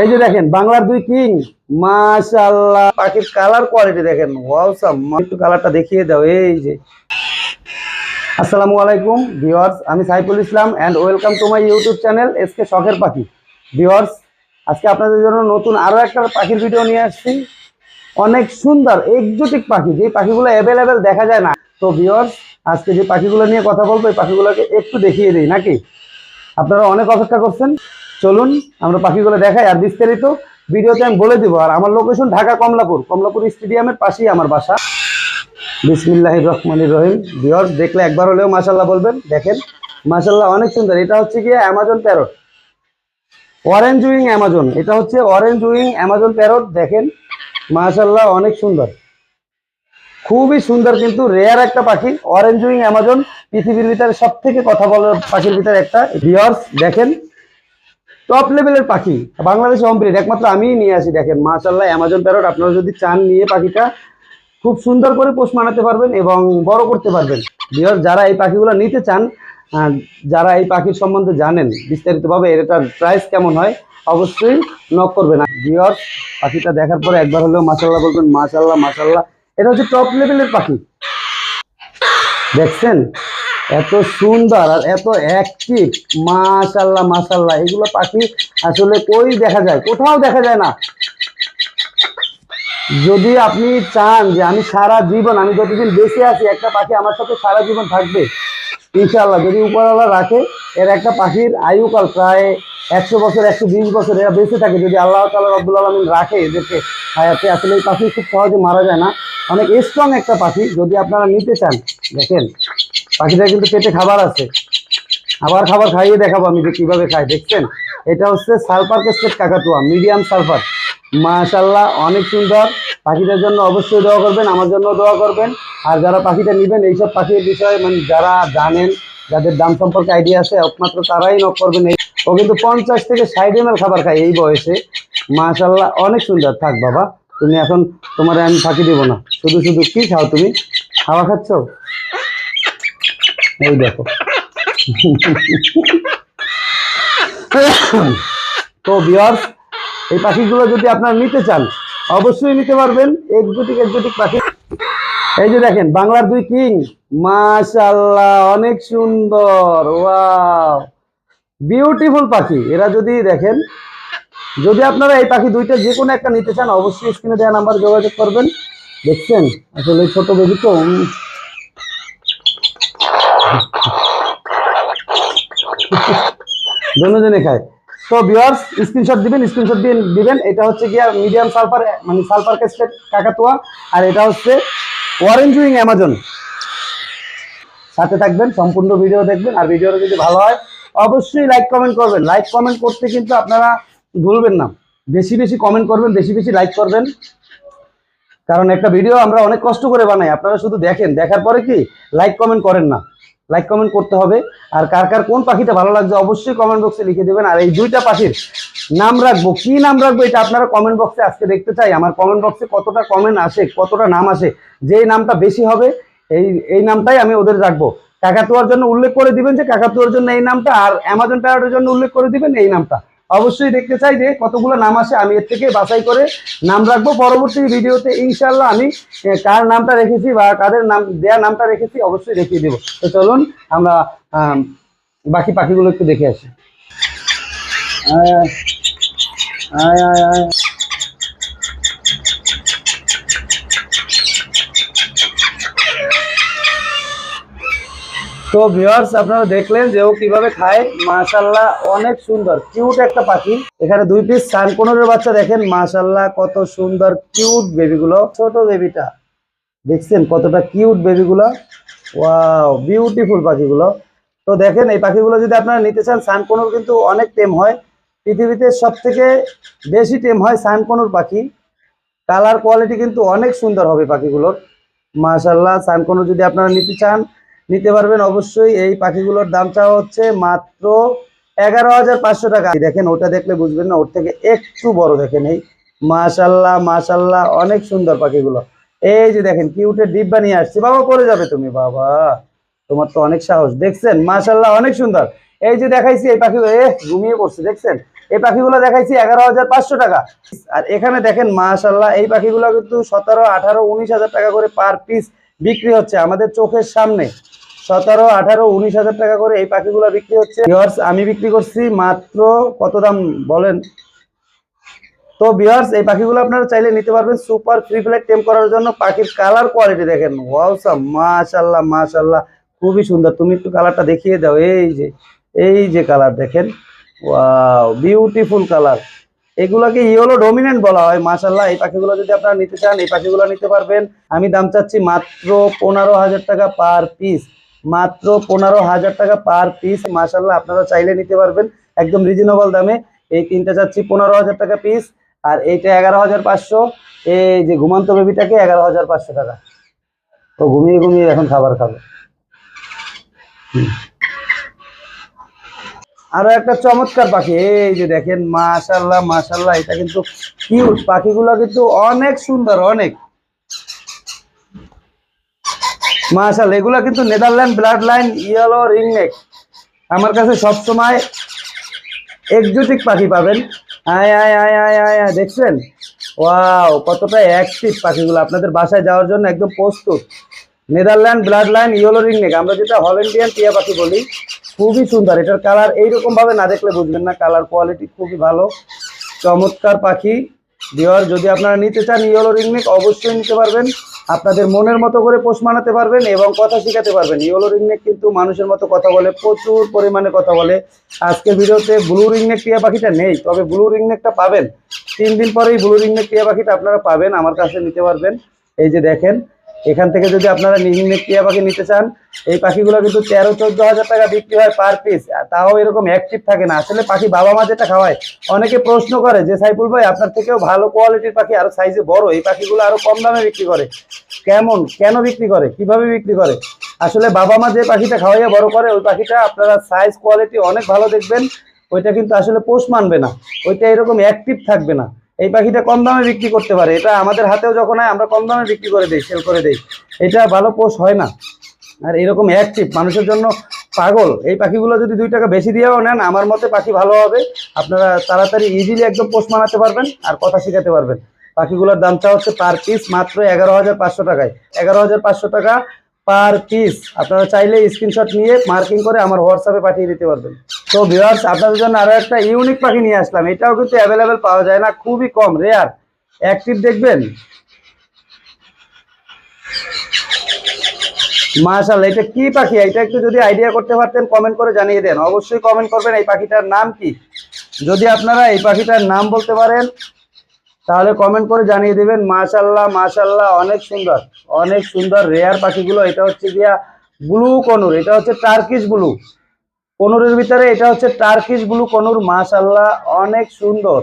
এই যে দেখেন, বাংলার দুই কিং। মাশাআল্লাহ। পাখির কালার কোয়ালিটি দেখেন। একটু কালারটা দেখিয়ে দাও। এই যে। আসসালামু আলাইকুম ভিউয়ার্স আমি Saiful Islam and welcome to my YouTube channel SK শখের পাখি ভিউয়ার্স আজকে আপনাদের জন্য নতুন আরও একটা পাখির ভিডিও নিয়ে আসছি। অনেক সুন্দর এক্সোটিক পাখি। যে পাখিগুলো অ্যাভেলেবেল দেখা যায় না। তো ভিউয়ার্স আজকে যে পাখিগুলো নিয়ে কথা বলব, এই পাখিগুলোকে একটু দেখিয়ে দিই, নাকি? আপনারা অনেক অপেক্ষা করছেন। চলুন, আমরা পাখিগুলো দেখাই আর বিস্তারিত ভিডিওতে আমি বলে দিব। আর আমার লোকেশন ঢাকা কমলাপুর। কমলাপুর স্টেডিয়ামের পাশেই আমার বাসা। বিসমিল্লাহ রহমানির রহিম। ভিওর্স দেখলে একবার হলেও মাসাল্লাহ বলবেন। দেখেন মাসাল্লাহ অনেক সুন্দর। এটা হচ্ছে গিয়ে Amazon parrot orange wing Amazon এটা হচ্ছে অরেঞ্জ উইং অ্যামাজন প্যারট দেখেন মাসাল্লাহ অনেক সুন্দর। খুবই সুন্দর কিন্তু রেয়ার একটা পাখি। অরেঞ্জ উইং অ্যামাজন পৃথিবীর ভিতরে সব থেকে কথা বলার পাখির ভিতরে একটা। ভিওর্স দেখেন টপ লেভেলের পাখি। বাংলাদেশে কমপ্লিট একমাত্র আমিই নিয়ে আসি, দেখেন। মাশাল্লাহ অ্যামাজন প্যারট আপনারা যদি চান নিয়ে পাখিটা, খুব সুন্দর করে পোষ মানাতে পারবেন এবং বড় করতে পারবেন। যারা এই পাখিগুলো নিতে চান যারা এই পাখির সম্বন্ধে জানেন, বিস্তারিতভাবে এটার প্রাইস কেমন হয়, অবশ্যই নক করবেন। বিহার পাখিটা দেখার পরে একবার হলেও মাশাল্লাহ বলবেন মাশাল্লাহ মাশাল্লাহ এটা হচ্ছে টপ লেভেলের পাখি। দেখছেন? এত সুন্দর আর এত অ্যাক্টিভ মাশাল্লাহ মাশাল্লাহ, এগুলো পাখি আসলে কই দেখা যায়? কোথাও দেখা যায় না। যদি আপনি চান যে আমি সারা জীবন, আমি যতদিন বেঁচে আছি, একটা পাখি আমার সাথে সারা জীবন থাকবে ইনশাল্লাহ যদি উপরওয়ালা রাখে, এর একটা পাখির আয়ুকাল প্রায় একশো বছর, একশো বিশ বছর এরা বেঁচে থাকে। যদি আল্লাহ তালা রব্বুল আলমিন রাখে এদেরকে হায়াতে, আসলে এই পাখি খুব সহজে মারা যায় না। অনেক স্ট্রং একটা পাখি, যদি আপনারা নিতে চান, দেখেন। পাখিটা কিন্তু পেটে খাবার আছে। আবার খাবার খাইয়ে দেখাবো আমি যে কীভাবে খাই দেখছেন? এটা হচ্ছে সালফার কেস্টেড কাকাতুয়া, মিডিয়াম সালফার। মাশাল্লাহ অনেক সুন্দর। পাখিটার জন্য অবশ্যই দোয়া করবেন, আমার জন্য দোয়া করবেন। আর যারা পাখিটা নেবেন, এইসব পাখির বিষয়ে মানে যারা জানেন, যাদের দাম সম্পর্কে আইডিয়া আছে, একমাত্র তারাই নক করবেন। এই ও কিন্তু পঞ্চাশ থেকে ষাট এম খাবার খায় এই বয়সে। মাশাল্লাহ অনেক সুন্দর। থাক বাবা, তুমি এখন তোমার আমি ফাঁকি দেবো না। শুধু শুধু কি খাও তুমি? খাওয়া খাচ্ছ? এই দেখো। তো বিয়ার্স এই পাখিগুলো যদি আপনারা নিতে চান, অবশ্যই নিতে পারবেন একজোটিক একজোটিক পাখি। এই যে দেখেন, বাংলার দুই কিং মাশাল্লাহ অনেক সুন্দর, ওয়াও। বিউটিফুল পাখি। এরা যদি দেখেন, যদি আপনারা এই পাখি দুইটা যে কোনো একটা নিতে চান, অবশ্যই স্ক্রিনে দেওয়া নাম্বার যোগাযোগ করবেন। দেখছেন? আসলে ছোট বেবি তো দুজনে খায়। তো ভিউয়ার্স স্ক্রিনশট দিবেন স্ক্রিনশট দিয়ে দিবেন। এটা হচ্ছে গিয়া মিডিয়াম সালফার মানে সালফার কেস্টেড কাকাতুয়া। আর এটা হচ্ছে অরেঞ্জ উইং অ্যামাজন সাথে থাকবেন, সম্পূর্ণ ভিডিও দেখবেন। আর ভিডিওটা যদি ভালো হয়, অবশ্যই লাইক কমেন্ট করবেন। লাইক কমেন্ট করতে কিন্তু আপনারা ভুলবেন না। বেশি বেশি কমেন্ট করবেন, বেশি বেশি লাইক করবেন। কারণ একটা ভিডিও আমরা অনেক কষ্ট করে বানাই। আপনারা শুধু দেখেন। দেখার পরে কি? লাইক কমেন্ট করেন না। লাইক কমেন্ট করতে হবে। আর কার কার কোন পাখিটা ভালো লাগছে অবশ্যই কমেন্ট বক্সে লিখে দেবেন। আর এই দুইটা পাখির নাম রাখব। কি নাম রাখব এটা আপনারা কমেন্ট বক্সে আজকে দেখতে চাই। আমার কমেন্ট বক্সে কতটা কমেন্ট আসে, কতটা নাম আসে যে নামটা বেশি হবে, এই এই নামটাই আমি ওদের রাখব। কাকাতুয়ার জন্য উল্লেখ করে দিবেন যে কাকাতুয়ার জন্য এই নামটা, আর অ্যামাজন টায়ারের জন্য উল্লেখ করে দিবেন এই নামটা। অবশ্যই দেখতে চাই যে কতগুলো নাম আছে আমি এর থেকে বাছাই করে নাম রাখব। পরবর্তী ভিডিওতে ইনশাল্লাহ আমি কার নামটা রেখেছি বা কাদের নাম দেয়া নামটা রেখেছি অবশ্যই দেখিয়ে দেবো। তো চলুন আমরা বাকি পাখিগুলো একটু দেখে আসি। আয়, আয়, আয়, তো ভিউয়ার্স আপনারা দেখলেন যে ও কীভাবে খায়। মাশাল্লাহ অনেক সুন্দর কিউট একটা পাখি। এখানে দুই পিস সানকোনরের বাচ্চা দেখেন মাশাল্লাহ কত সুন্দর কিউট বেবিগুলো ছোট বেবিটা দেখছেন কতটা কিউট বেবিগুলো ওয়াও বিউটিফুল পাখিগুলো। তো দেখেন, এই পাখিগুলো যদি আপনারা নিতে চান সানকোনর কিন্তু অনেক টেম হয়। পৃথিবীতে সব থেকে বেশি টেম হয় সানকোনর পাখি। কালার কোয়ালিটি কিন্তু অনেক সুন্দর হবে পাখিগুলোর। মাশাল্লাহ সানকোনর যদি আপনারা নিতে চান নিতে পারবেন অবশ্যই। এই পাখিগুলোর দাম চাওয়া হচ্ছে মাত্র এগারো হাজার পাঁচশো টাকা। দেখেন, ওটা দেখলে বুঝবেন না, ওর থেকে একটু বড় দেখেন এই। মাশাল্লাহ মাশাল্লাহ, অনেক সুন্দর পাখিগুলো। এই যে দেখেন কিউটের ডিব্বা নিয়ে আসছি। বাবা পরে যাবে তুমি, বাবা। তোমার তো অনেক সাহস, দেখছেন? মাশাল্লাহ, অনেক সুন্দর। এই যে দেখাইছি এই পাখিগুলো, এ, ঘুমিয়ে পড়ছে, দেখছেন? এই পাখিগুলো দেখাইছি এগারো হাজার পাঁচশো টাকা। আর এখানে দেখেন, মাশাল্লাহ, এই পাখিগুলো কিন্তু সতেরো, আঠারো, উনিশ হাজার টাকা করে পার পিস বিক্রি হচ্ছে আমাদের চোখের সামনে। সতেরো, আঠারো, উনিশ হাজার টাকা করে এই পাখিগুলো বিক্রি হচ্ছে। বিহার্স আমি বিক্রি করছি মাত্র কত দাম বলেন? তো বিহার্স এই পাখিগুলো আপনারা চাইলে নিতে পারবেন সুপার ফ্রি ফ্লাইট টেম করার জন্য। পাখির কালার কোয়ালিটি দেখেন। ওয়াওসাম মাশাল্লাহ মাশাল্লাহ খুবই সুন্দর। তুমি একটু কালারটা দেখিয়ে দাও। এই যে এই যে কালার দেখেন। ওয়াও বিউটিফুল কালার এগুলোকে ইয়েলো ডমিনেন্ট বলা হয় মাশাল্লাহ এই পাখিগুলো যদি আপনারা নিতে চান, এই পাখিগুলো নিতে পারবেন। আমি দাম চাচ্ছি মাত্র পনেরো হাজার টাকা পার পিস মাত্র পনেরো হাজার টাকা পার পিস মাশাল্লাহ আপনারা চাইলে নিতে পারবেন একদম রিজনেবল দামে। এই তিনটা চাচ্ছি পনেরো হাজার টাকা পিস আর এইটা এগারো হাজার পাঁচশো। এই যে ঘুমান্ত বেবিটাকে এগারো হাজার পাঁচশো টাকা। তো ঘুমিয়ে ঘুমিয়ে এখন খাবার খাবে। আরও একটা চমৎকার পাখি। এই যে দেখেন মাশাল্লাহ মাশাল্লাহ এটা কিন্তু কিউট পাখিগুলো কিন্তু অনেক সুন্দর, অনেক। মাশাল এগুলো কিন্তু Netherland blood line yellow ringneck আমার কাছে সবসময় এক্সোটিক পাখি পাবেন। আয় আয় আয় আয় আয় আয়, দেখছেন? ওয়াও, কতটা অ্যাক্টিভ পাখিগুলো আপনাদের বাসায় যাওয়ার জন্য একদম প্রস্তুত। Netherland blood line yellow ringneck আমরা যেটা হল্যান্ডিয়ান টিয়া পাখি বলি, খুবই সুন্দর। এটার কালার এইরকম ভাবে না দেখলে বুঝবেন না। কালার কোয়ালিটি খুবই ভালো। চমৎকার পাখি। ডিওর যদি আপনারা নিতে চান ইয়েলো রিংনেক অবশ্যই নিতে পারবেন। আপনাদের মনের মতো করে পোষ মানাতে পারবেন এবং কথা শেখাতে পারবেন। ইয়েলো রিংনেক কিন্তু মানুষের মতো কথা বলে, প্রচুর পরিমাণে কথা বলে। আজকের ভিডিওতে ব্লু রিংনেক টিয়া পাখিটা নেই, তবে ব্লু রিংনেকটা পাবেন। তিন দিন পরেই ব্লু রিংনেক টিয়া পাখিটা আপনারা পাবেন, আমার কাছে নিতে পারবেন। এই যে দেখেন এখান থেকে যদি আপনারা রিংনেক টিয়া পাখি নিতে চান, এই পাখিগুলো কিন্তু তেরো, চোদ্দ হাজার টাকা বিক্রি হয় পার পিস তাও এরকম অ্যাক্টিভ থাকে না। আসলে পাখি বাবা মা যেটা খাওয়ায়, অনেকে প্রশ্ন করে যে, সাইফুল ভাই, আপনার থেকেও ভালো কোয়ালিটির পাখি আরও সাইজে বড়, এই পাখিগুলো আরও কম দামে বিক্রি করে। কেমন? কেন বিক্রি করে? কীভাবে বিক্রি করে? আসলে বাবা মা যে পাখিটা খাওয়াইয়া বড় করে, ওই পাখিটা আপনারা সাইজ কোয়ালিটি অনেক ভালো দেখবেন। ওইটা কিন্তু আসলে পোষ মানবে না। ওইটা এরকম অ্যাক্টিভ থাকবে না। এই পাখিটা কম দামে বিক্রি করতে পারে। এটা আমাদের হাতেও যখন হয় আমরা কম দামে বিক্রি করে দিই সেল করে দিই। এটা ভালো পোষ হয় না। আর এরকম অ্যাক্টিভ মানুষের জন্য পাগল। এই পাখিগুলো যদি দুই টাকা বেশি দিয়েও নেন, আমার মতে পাখি ভালো হবে। আপনারা তাড়াতাড়ি ইজিলি একদম পোষ মানাতে পারবেন আর কথা শেখাতে পারবেন। পাখিগুলোর দামটা হচ্ছে পার পিস মাত্র এগারো হাজার পাঁচশো টাকায়। এগারো হাজার পাঁচশো টাকা পার পিস আপনারা চাইলে স্ক্রিনশট নিয়ে মার্কিং করে আমার হোয়াটসঅ্যাপে পাঠিয়ে দিতে পারবেন। তো ভিউয়ার্স আপনাদের জন্য আরও একটা ইউনিক পাখি নিয়ে আসলাম। এটাও কিন্তু অ্যাভেলেবেল পাওয়া যায় না, খুবই কম রেয়ার অ্যাক্টিভ দেখবেন। মাশাল এটা কি পাখি? এটা একটু যদি আইডিয়া করতে পারতেন কমেন্ট করে জানিয়ে দেন। অবশ্যই কমেন্ট করবেন এই পাখিটার নাম কি। যদি আপনারা এই পাখিটার নাম বলতে পারেন, তাহলে কমেন্ট করে জানিয়ে দেবেন। মাশাল্লাহ মাশাল্লাহ অনেক সুন্দর। অনেক সুন্দর রেয়ার পাখিগুলো, এটা হচ্ছে গিয়া ব্লু কনুর, এটা হচ্ছে টার্কিশ ব্লু কনুরের ভিতরে এটা হচ্ছে টার্কিশ ব্লু কনুর মাশাল্লাহ অনেক সুন্দর।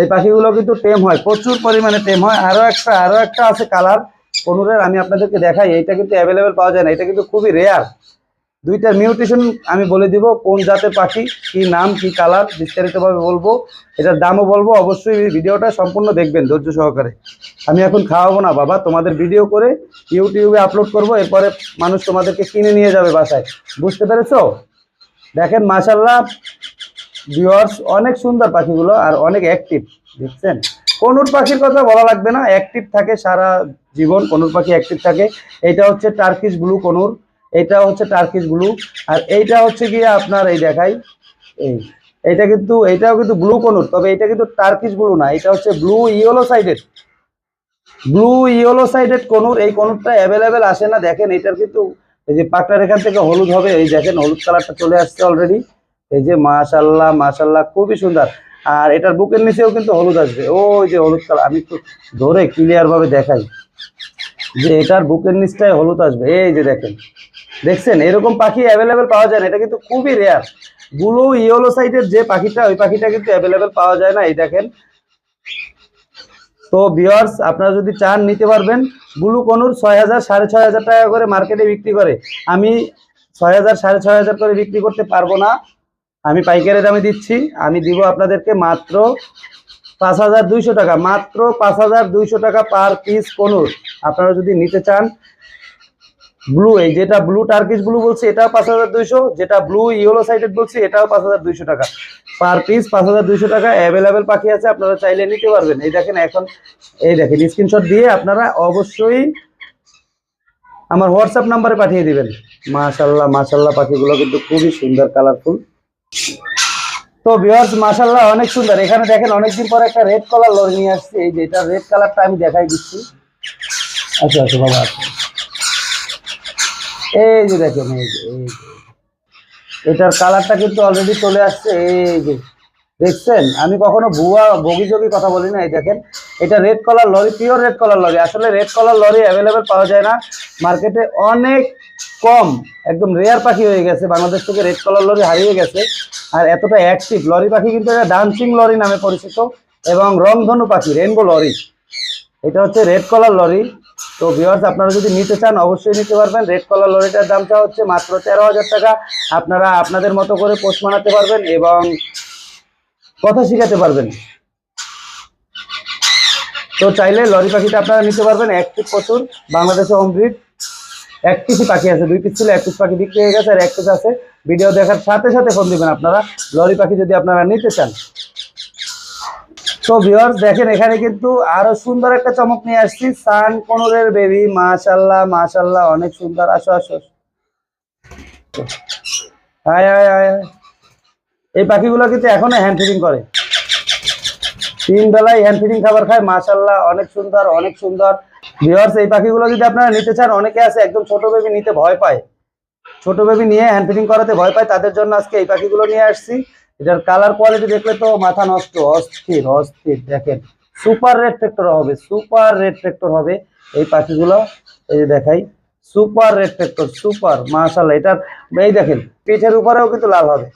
এই পাখিগুলো কিন্তু টেম হয়, প্রচুর পরিমাণে টেম হয়। আরও একটা আরও একটা আছে কালার কনুরের, আমি আপনাদেরকে দেখাই এটা কিন্তু অ্যাভেলেবেল পাওয়া যায় না, এটা কিন্তু খুবই রেয়ার দুইটার মিউটেশন আমি বলে দিব, কোন জাতের পাখি, কি নাম, কি কালার বিস্তারিতভাবে বলব। এটার দামও বলব, অবশ্যই ভিডিওটা সম্পূর্ণ দেখবেন ধৈর্য সহকারে। আমি এখন খাওয়াবো না, বাবা। তোমাদের ভিডিও করে ইউটিউবে আপলোড করব, এরপরে মানুষ তোমাদেরকে কিনে নিয়ে যাবে বাসায়। বুঝতে পেরেছ? দেখেন মাশাল্লাহ ভিউয়ার্স অনেক সুন্দর পাখিগুলো আর অনেক অ্যাক্টিভ দেখছেন? কনুর পাখির কথা বলা লাগবে না অ্যাক্টিভ থাকে সারা জীবন, কনুর পাখি অ্যাক্টিভ থাকে। এটা হচ্ছে টার্কিশ ব্লু কনুর। এটা হচ্ছে টার্কিশ ব্লু আর এইটা হচ্ছে গিয়ে আপনার এই দেখাই, এই এটা কিন্তু, এটাও কিন্তু ব্লু কনুর তবে এটা কিন্তু টার্কিশ ব্লু না, এটা হচ্ছে blue yellow sided blue yellow sided conure এই কনুরটা অ্যাভেলেবেল আসে না, দেখেন এটার কিন্তু, এই যে পাকটার এখান থেকে হলুদ হবে, এই দেখেন হলুদ কালারটা চলে আসছে অলরেডি এই যে মাশাল্লাহ মাশাল্লাহ খুবই সুন্দর, আর এটার বুকের নিচেও কিন্তু হলুদ আসবে, ওই যে হলুদ কালার, আমি একটু ধরে ক্লিয়ার ভাবে দেখাই, যে এটার বুকের নিচটায় হলুদ আসবে, এই যে দেখেন দেখছেন, এরকম পাখি অ্যাভেলেবেল পাওয়া যায় না, এটা কিন্তু খুবই রেয়ার ব্লু, ইয়েলো সাইডের যে পাখিটা, ওই পাখিটা কিন্তু অ্যাভেলেবেল পাওয়া যায় না, এই দেখেন। তো বিয়ার্স আপনারা যদি চান নিতে পারবেন, ব্লু কনুর ছয় হাজার, সাড়ে ছয় হাজার টাকা করে মার্কেটে বিক্রি করে। আমি ছয় হাজার, সাড়ে ছয় হাজার করে বিক্রি করতে পারব না। আমি পাইকারি দামে দিচ্ছি, আমি দিব আপনাদেরকে মাত্র পাঁচ হাজার দুইশো টাকা, মাত্র পাঁচ হাজার দুইশো টাকা পার পিস কনুর। আপনারা যদি নিতে চান ব্লু এই যেটা ব্লু টার্কিশ ব্লু বলছি, এটাও পাঁচ হাজার দুইশো, যেটা ব্লু ইয়েলো সাইডেড বলছি, এটাও পাঁচ হাজার দুইশো টাকা। পার পিস পাঁচ হাজার দুইশো টাকা অ্যাভেলেবেল পাখি আছে, আপনারা চাইলে নিতে পারবেন। এই দেখেন এখন, এই দেখেন স্ক্রিনশট দিয়ে আপনারা অবশ্যই আমার হোয়াটসঅ্যাপ নাম্বারে পাঠিয়ে দিবেন। মাশাল্লাহ মাশাল্লাহ পাখিগুলো কিন্তু খুবই সুন্দর কালারফুল তো ভিউয়ার্স মাশাল্লাহ অনেক সুন্দর। এখানে দেখেন, অনেকদিন পরে একটা রেড কালার লরি নিয়ে আসছে। এই যে, এটা রেড কালারটা আমি দেখাই দিচ্ছি। আচ্ছা আচ্ছা বাবা আচ্ছা। এই যে দেখেন, এই যে। এটার কালারটা কিন্তু অলরেডি চলে আসছে, এই যে। দেখছেন? আমি কখনো ভুয়া বগিযোগী কথা বলি না এই দেখেন। এটা red colour lory pure red colour lory. আসলে রেড কালার লরি অ্যাভেলেবেল পাওয়া যায় না। মার্কেটে অনেক কম, একদম রেয়ার পাখি হয়ে গেছে। বাংলাদেশ থেকে রেড কালার লরি হারিয়ে গেছে। আর এতটা অ্যাক্টিভ লরি পাখি কিন্তু এটা ডান্সিং লরি নামে পরিচিত এবং রংধনু পাখি রেনবো লরি। এটা হচ্ছে রেড কলার লরি। তো ভিউয়ার্স আপনারা যদি নিতে চান, অবশ্যই নিতে পারবেন। রেড কলার লরিটার দামটা হচ্ছে মাত্র তেরো হাজার টাকা। আপনারা আপনাদের মতো করে পোস্ট বানাতে পারবেন এবং কথা শিখাতে পারবেন। তো চাইলে লরি পাখিটা আপনারা নিতে পারবেন। এক পিস প্রচুর। বাংলাদেশে ব্রিড এক পিসই পাখি আছে। দুই পিস ছিল, এক পিস পাখি বিক্রি হয়ে গেছে আর এক পিস আছে। ভিডিও দেখার সাথে সাথে ফোন দিবেন আপনারা। লরি পাখি যদি আপনারা নিতে চান তো ভিউয়ার্স দেখেন, এখানে কিন্তু আরও সুন্দর একটা চমক নিয়ে আসছি। সান কোনরের বেবি মাশাল্লাহ মাশাল্লাহ অনেক সুন্দর। আসো আসো আয়। এই পাখিগুলো কিন্তু এখনও হ্যান্ড ফিডিং করে। তিন বেলায় হ্যান্ড ফিডিং খাবার খায় মাশাল্লাহ অনেক সুন্দর অনেক সুন্দর। ভিউয়ার্স এই পাখিগুলো যদি আপনারা নিতে চান, অনেকে আছে, একদম ছোট বেবি নিতে ভয় পায়। ছোট বেবি নিয়ে হ্যান্ড ফিডিং করাতে ভয় পায়, তাদের জন্য আজকে এই পাখিগুলো নিয়ে আসছি। এটার কালার কোয়ালিটি দেখলে তো মাথা নষ্ট, অস্থির অস্থির। দেখেন সুপার রেড ট্রেক্টর হবে সুপার রেড ট্রেক্টর হবে এই পাখিগুলো। এই যে দেখাই সুপার রেড ট্রেক্টর সুপার মাশাল্লাহ এটার এই দেখেন, পিঠের উপরেও কিন্তু লাল হবে।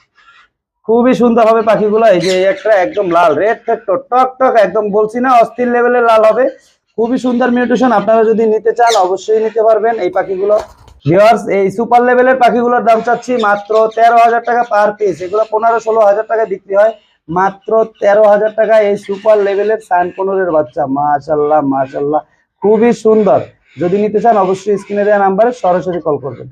খুবই সুন্দর হবে পাখিগুলো, এই যে একটা একদম লাল রেড ট্রেক্টর টক টক, একদম বলছি না, অস্থির লেভেলে লাল হবে। খুবই সুন্দর মিউটেশন আপনারা যদি নিতে চান, অবশ্যই নিতে পারবেন এই পাখিগুলো। ভিওয়ার্স এই সুপার লেভেলের পাখিগুলোর দাম চাচ্ছি মাত্র তেরো হাজার টাকা পার পিস এগুলো পনেরো ষোলো হাজার টাকা বিক্রি হয়। মাত্র তেরো হাজার টাকা এই সুপার লেভেলের সান পনেরোর বাচ্চা। মাশাল্লাহ মাশাল্লাহ খুবই সুন্দর। যদি নিতে চান অবশ্যই স্ক্রিনে দেওয়া নাম্বারে সরাসরি কল করবেন।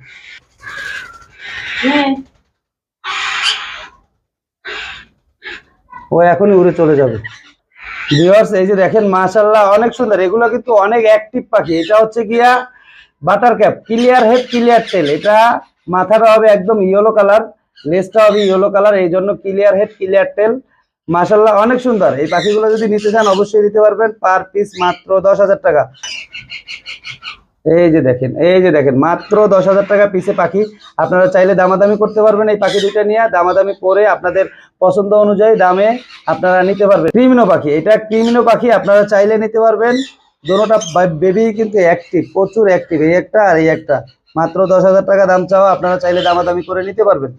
ও এখনই উড়ে চলে যাবে। ভিউয়ার্স এই যে দেখেন মাশাল্লাহ অনেক সুন্দর। এগুলো কিন্তু অনেক অ্যাক্টিভ পাখি। এটা হচ্ছে গিয়া butter cap clear head clear tail এটা মাথাটা হবে একদম ইয়েলো কালার লেজটা হবে ইয়েলো কালার এই জন্য ক্লিয়ার হেড ক্লিয়ার টেল মাশাল্লাহ অনেক সুন্দর। এই পাখিগুলো যদি নিতে চান, অবশ্যই নিতে পারবেন পার পিস মাত্র দশ হাজার টাকা। এই যে দেখেন, এই যে দেখেন, মাত্র দশ হাজার টাকা পিসে পাখি। আপনারা চাইলে দামাদামি করতে পারবেন এই পাখি দুইটা নিয়ে। দামাদামি করে আপনাদের পছন্দ অনুযায়ী দামে আপনারা নিতে পারবেন। ক্রিমিনো পাখি, এটা ক্রিমিনো পাখি, আপনারা চাইলে নিতে পারবেন। দুটোটা বেবি কিন্তু অ্যাক্টিভ প্রচুর অ্যাক্টিভ এই একটা আর এই একটা। মাত্র দশ হাজার টাকা দাম চাওয়া, আপনারা চাইলে দামাদামি করে নিতে পারবেন।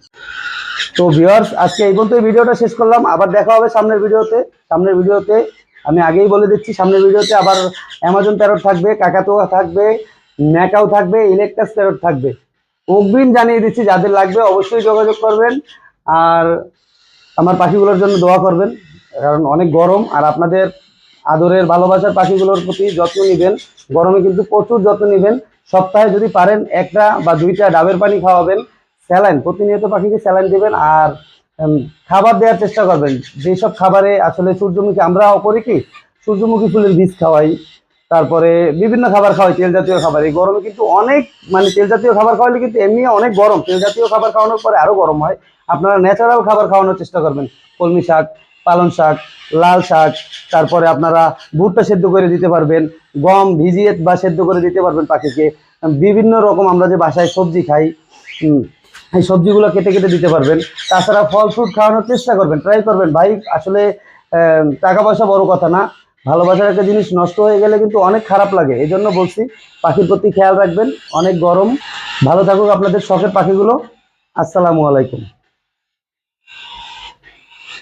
তো ভিউয়ার্স আজকে এই পর্যন্ত ভিডিওটা শেষ করলাম। আবার দেখা হবে সামনের ভিডিওতে। সামনের ভিডিওতে, আমি আগেই বলে দিচ্ছি, সামনের ভিডিওতে আবার অ্যামাজন প্যারট থাকবে কাকাতোয়া থাকবে ম্যাকাও থাকবে ইলেকট্রাস প্যারট থাকবে। অগ্রিম জানিয়ে দিচ্ছি, যাদের লাগবে অবশ্যই যোগাযোগ করবেন। আর আমার পাখিগুলোর জন্য দোয়া করবেন, কারণ অনেক গরম, আর আপনাদের আদরের ভালোবাসার পাখিগুলোর প্রতি যত্ন নেবেন। গরমে কিন্তু প্রচুর যত্ন নেবেন। সপ্তাহে যদি পারেন একটা বা দুইটা ডাবের পানি খাওয়াবেন। স্যালাইন, প্রতিনিয়ত পাখিকে স্যালাইন দেবেন আর খাবার দেওয়ার চেষ্টা করবেন। যেসব খাবারে আসলে সূর্যমুখী আমরা করি কি, সূর্যমুখী ফুলের বীজ খাওয়াই। তারপরে বিভিন্ন খাবার খাওয়াই, তেল জাতীয় খাবার। এই গরমে কিন্তু অনেক মানে তেল জাতীয় খাবার খাওয়ালে কিন্তু এমনি অনেক গরম। তেল জাতীয় খাবার খাওয়ানোর পরে আরও গরম হয়। আপনারা ন্যাচারাল খাবার খাওয়ানোর চেষ্টা করবেন। কলমি শাক পালং শাক, লাল শাক, তারপরে আপনারা ভুট্টা সেদ্ধ করে দিতে পারবেন, গম, ভিজিয়ে বা সেদ্ধ করে দিতে পারবেন পাখিকে। বিভিন্ন রকম আমরা যে বাসায় সবজি খাই এই সবজিগুলো কেটে কেটে দিতে পারবেন। তাছাড়া ফল ফ্রুট খাওয়ানোর চেষ্টা করবেন ট্রাই করবেন। ভাই, আসলে টাকা পয়সা বড় কথা না। ভালোবাসার একটা জিনিস নষ্ট হয়ে গেলে কিন্তু অনেক খারাপ লাগে। এই জন্য বলছি, পাখির প্রতি খেয়াল রাখবেন, অনেক গরম। ভালো থাকুক আপনাদের শখের পাখিগুলো। আসসালামু আলাইকুম।